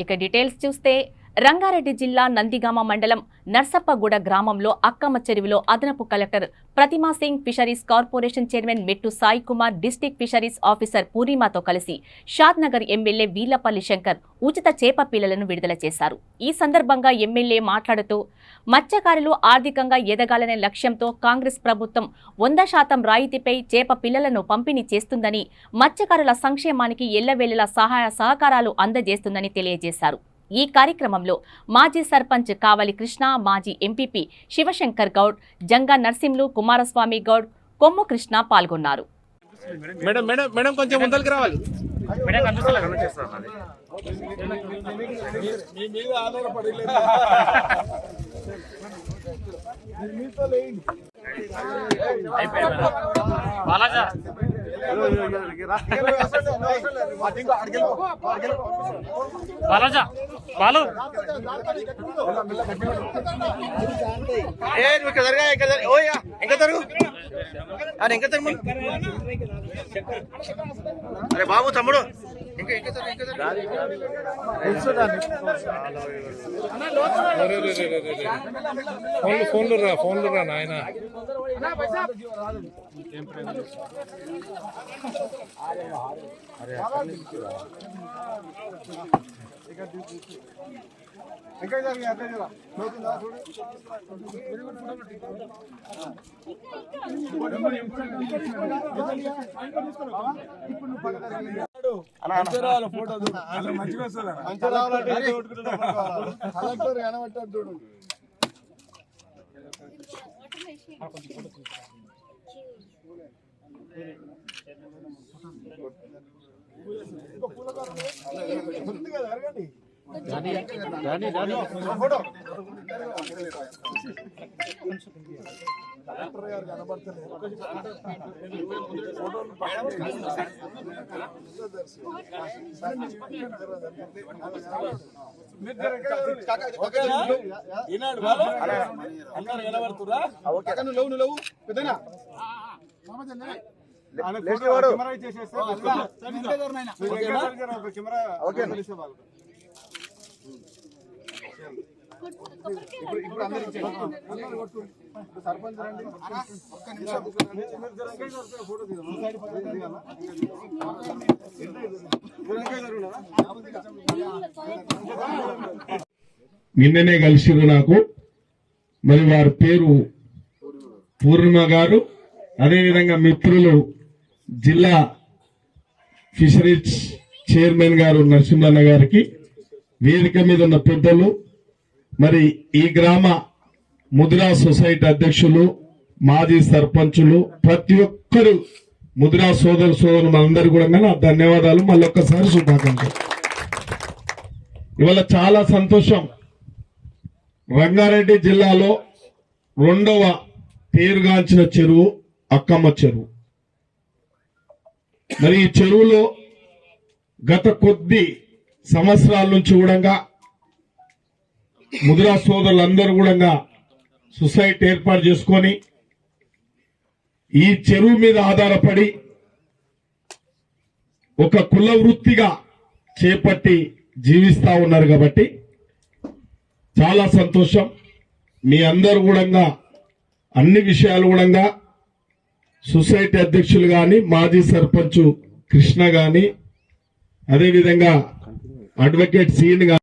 ఇక డీటెయిల్స్ చూస్తే రంగారెడ్డి జిల్లా నందిగామ మండలం నర్సప్పగూడ గ్రామంలో అక్కమ్మ చెరువులో అదనపు collector Pratima Singh fisheries corporation chairman Mettu Sai Kumar district fisheries officer పూర్ణిమాతో కలిసి షాద్నగర్ ఎమ్మెల్యే వీలపల్లి శంకర్ ఉచిత చేప పిల్లలను విడుదల చేశారు. ఈ సందర్భంగా ఎమ్మెల్యే మాట్లాడుతూ మత్స్యకారులు ఆర్థికంగా ఎదగాలనే లక్ష్యంతో కాంగ్రెస్ ప్రభుత్వం వంద శాతం రాయితీపై చేప పిల్లలను పంపిణీ చేస్తుందని మత్స్యకారుల సంక్షేమానికి ఎల్లవేళలా సహాయ సహకారాలు అందజేస్తుందని తెలియజేశారు. ఈ కార్యక్రమంలో మాజీ సర్పంచ్ కావలి కృష్ణ మాజీ ఎంపీపీ శివశంకర్ గౌడ్ జంగా నర్సింలు కుమారస్వామి గౌడ్ కొమ్ము కృష్ణ పాల్గొన్నారు. మేడం మేడం మేడం కొంచెం ముందరికి రావాలి. బాలాజా. బాలు ఏ నువ్వు ఇక్కడ జరగా ఇక్కడ ఓయ్ ఇంకా జరుగు. అరే ఇంకా జరుగు. అరే బాబు తమ్ముడు. ఇంకా ఇంకా జరుగు ఇంకా జరుగు. ఫోన్లు రా ఫోన్లు రా నాయన కలెక్టర్ కనబట్టాడు చూడు Thank you. ఈనాడు అందరు కనబడుతురా నువ్వు నువ్వు లేవు. పెద్దనా సర్పంచ్ రండి. ఒక్క నిమిషం. ఫోటో నిన్ననే కలిసిరు నాకు. మరి వారి పేరు పూర్ణిమ గారు. అదేవిధంగా మిత్రులు జిల్లా ఫిషరీస్ చైర్మన్ గారు నరసింహన్న గారికి వేదిక మీద ఉన్న పెద్దలు మరి ఈ గ్రామ ముద్రా సొసైటీ అధ్యక్షులు మాజీ సర్పంచులు ప్రతి ఒక్కరు ముద్రా సోదరు సోదరులు మనందరూ కూడా నా ధన్యవాదాలు. మళ్ళొక్కసారి శుభాకాంక్షలు. ఇవాళ చాలా సంతోషం. రంగారెడ్డి జిల్లాలో రెండవ పేరుగాంచిన చెరువు అక్కమ్మ చెరువు. మరి ఈ చెరువులో గత కొద్ది సంవత్సరాల నుంచి కూడా ముద్రా సోదరులందరూ కూడా సొసైటీ ఏర్పాటు చేసుకొని ఈ చెరువు మీద ఆధారపడి ఒక కుల వృత్తిగా చేపట్టి జీవిస్తా ఉన్నారు కాబట్టి చాలా సంతోషం. మీ అందరు కూడా అన్ని విషయాలు కూడా సొసైటీ అధ్యక్షులు గాని మాజీ సర్పంచ్ కృష్ణ గాని అదేవిధంగా అడ్వకేట్ సీన్ గాని